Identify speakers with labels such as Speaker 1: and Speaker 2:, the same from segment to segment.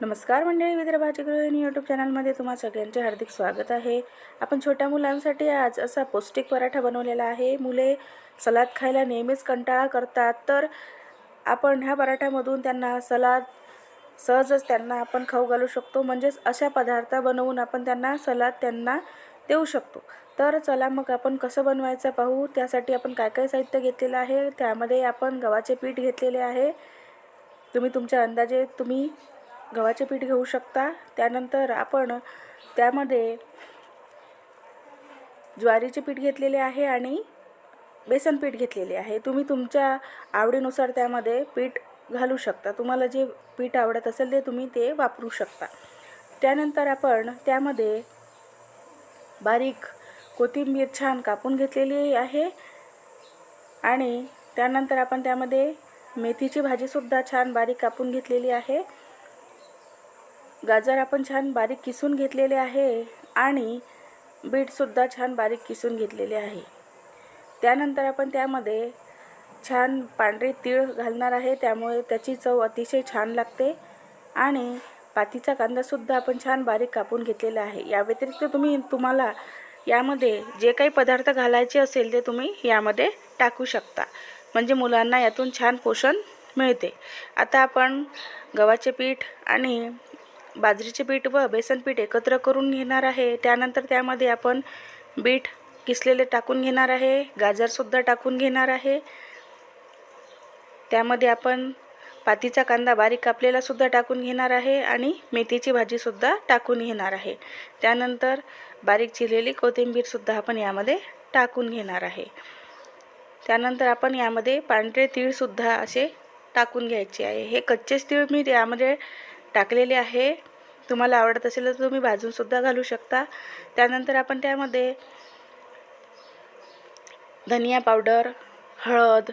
Speaker 1: नमस्कार मंडळी विदर्भाची गृहिणी यूट्यूब चॅनलमध्ये तुम्हा सगळ्यांचे हार्दिक स्वागत आहे. आपण छोट्या मुलांसाठी आज असा पौष्टिक पराठा बनवलेला आहे. मुले सलाद खायला नेहमीच कंटाळा करतात तर आपण ह्या पराठ्यामधून त्यांना सलाद सहजच त्यांना आपण खाऊ घालू शकतो. म्हणजेच अशा पदार्थ बनवून आपण त्यांना सलाद त्यांना देऊ शकतो. तर चला मग आपण कसं बनवायचं पाहू. त्यासाठी आपण काय काय साहित्य घेतलेलं आहे त्यामध्ये आपण गव्हाचे पीठ घेतलेले आहे. तुम्ही तुमच्या अंदाजे तुम्ही गव्हाचे पीठ घेऊ शकता. त्यानंतर आपण त्यामध्ये ज्वारीचे पीठ घेतलेले आहे आणि बेसन पीठ घेतलेले आहे. तुम्ही तुमच्या आवडीनुसार त्यामध्ये पीठ घालू शकता. तुम्हाला जे पीठ आवडत असेल ते तुम्ही ते वापरू शकता. त्यानंतर आपण त्यामध्ये बारीक कोथिंबीर छान कापून घेतलेली आहे आणि त्यानंतर आपण त्यामध्ये मेथीची भाजीसुद्धा छान बारीक कापून घेतलेली आहे. गाजर आपण छान बारीक किसून घेतलेले आहे आणि बीटसुद्धा छान बारीक किसून घेतलेले आहे. त्यानंतर आपण त्यामध्ये छान पांढरे तीळ घालणार आहे. त्यामुळे त्याची चव अतिशय छान लागते आणि पातीचा कांदासुद्धा आपण छान बारीक कापून घेतलेला आहे. या व्यतिरिक्त तुम्ही तुम्हाला यामध्ये जे काही पदार्थ घालायचे असेल ते तुम्ही यामध्ये टाकू शकता. म्हणजे मुलांना यातून छान पोषण मिळते. आता आपण गव्हाचे पीठ आणि बाजरीचे पीठ व बेसन पीठ एकत्र करून घेणार आहे. त्यानंतर त्यामध्ये आपण बीट किसलेले टाकून घेणार आहे. गाजरसुद्धा टाकून घेणार आहे. त्यामध्ये आपण पातीचा कांदा बारीक कापलेलासुद्धा टाकून घेणार आहे आणि मेथीची भाजीसुद्धा टाकून घेणार आहे. त्यानंतर बारीक चिरलेली कोथिंबीरसुद्धा आपण यामध्ये टाकून घेणार आहे. त्यानंतर आपण यामध्ये पांढरे तीळसुद्धा असे टाकून घ्यायचे आहे. हे कच्चेच तीळ मी यामध्ये टाकलेले आहे. तुम्हाला आवडत असेल तर तुम्ही भाजूनसुद्धा घालू शकता. त्यानंतर आपण त्यामध्ये धनिया पावडर हळद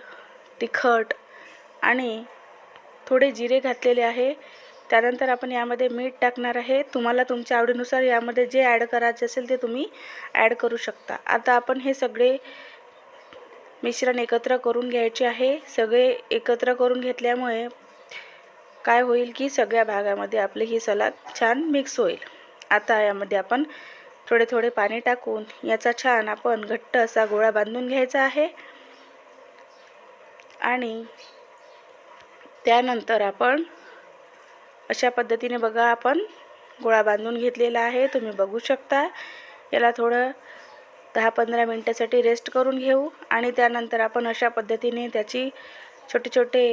Speaker 1: तिखट आणि थोडे जिरे घातलेले आहे. त्यानंतर आपण यामध्ये मीठ टाकणार आहे. तुम्हाला तुमच्या आवडीनुसार यामध्ये जे ॲड करायचे असेल ते तुम्ही ॲड करू शकता. आता आपण हे सगळे मिश्रण एकत्र करून घ्यायचे आहे. सगळे एकत्र करून घेतल्यामुळे काय होईल की सगळ्या भागामध्ये आपले ही सलाद छान मिक्स होईल. आता यामध्ये आपण थोडे थोडे पाणी टाकून याचा छान आपण घट्ट असा गोळा बांधून घ्यायचा आहे. आणि त्यानंतर आपण अशा पद्धतीने बघा आपण गोळा बांधून घेतलेला आहे. तुम्ही बघू शकता. याला थोडं दहा पंधरा मिनटासाठी रेस्ट करून घेऊ आणि त्यानंतर आपण अशा पद्धतीने त्याची छोटे छोटे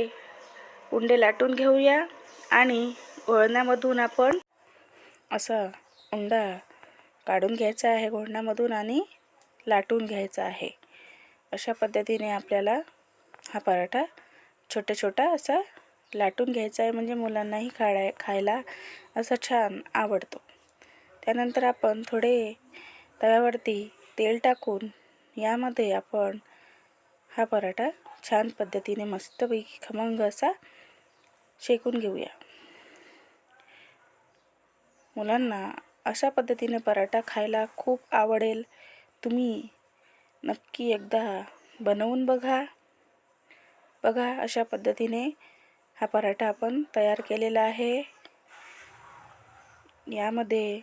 Speaker 1: उंडे लाटून घेऊया आणि वळणामधून आपण असा उंडा काढून घ्यायचा आहे घोळण्यामधून आणि लाटून घ्यायचा आहे. अशा पद्धतीने आपल्याला हा पराठा छोटा छोटा असा लाटून घ्यायचा आहे म्हणजे मुलांनाही खाय खायला असा छान आवडतो. त्यानंतर आपण थोडे तव्यावरती तेल टाकून यामध्ये आपण हा पराठा छान पद्धतीने मस्तपैकी खमंग असा शेकून घेऊया. मुलांना अशा पद्धतीने पराठा खायला खूप आवडेल. तुम्ही नक्की एकदा बनवून बघा. बघा अशा पद्धतीने हा पराठा आपण तयार केलेला आहे. यामध्ये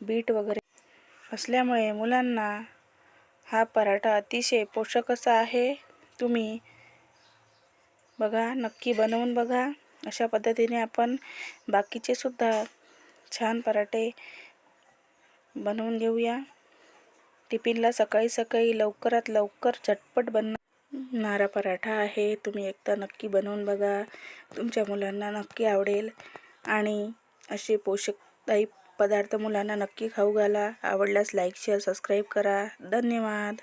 Speaker 1: बीट वगैरे असल्यामुळे मुलांना हा पराठा अतिशय पोषक असा आहे. तुम्ही बघा नक्की बनवून बघा. अशा पद्धतीने आपण बाकीचे सुद्धा छान पराठे बनवून घेऊया. टिफिनला सकाळी सकाळी लवकरात लवकर झटपट बनणारा पराठा आहे. तुम्ही एकदा नक्की बनवून बघा. तुमच्या मुलांना नक्की आवडेल. आणि असे पोषकदायी पदार्थ मुलांना नक्की खाऊ घाला. आवडल्यास लाईक शेअर सबस्क्राईब करा. धन्यवाद.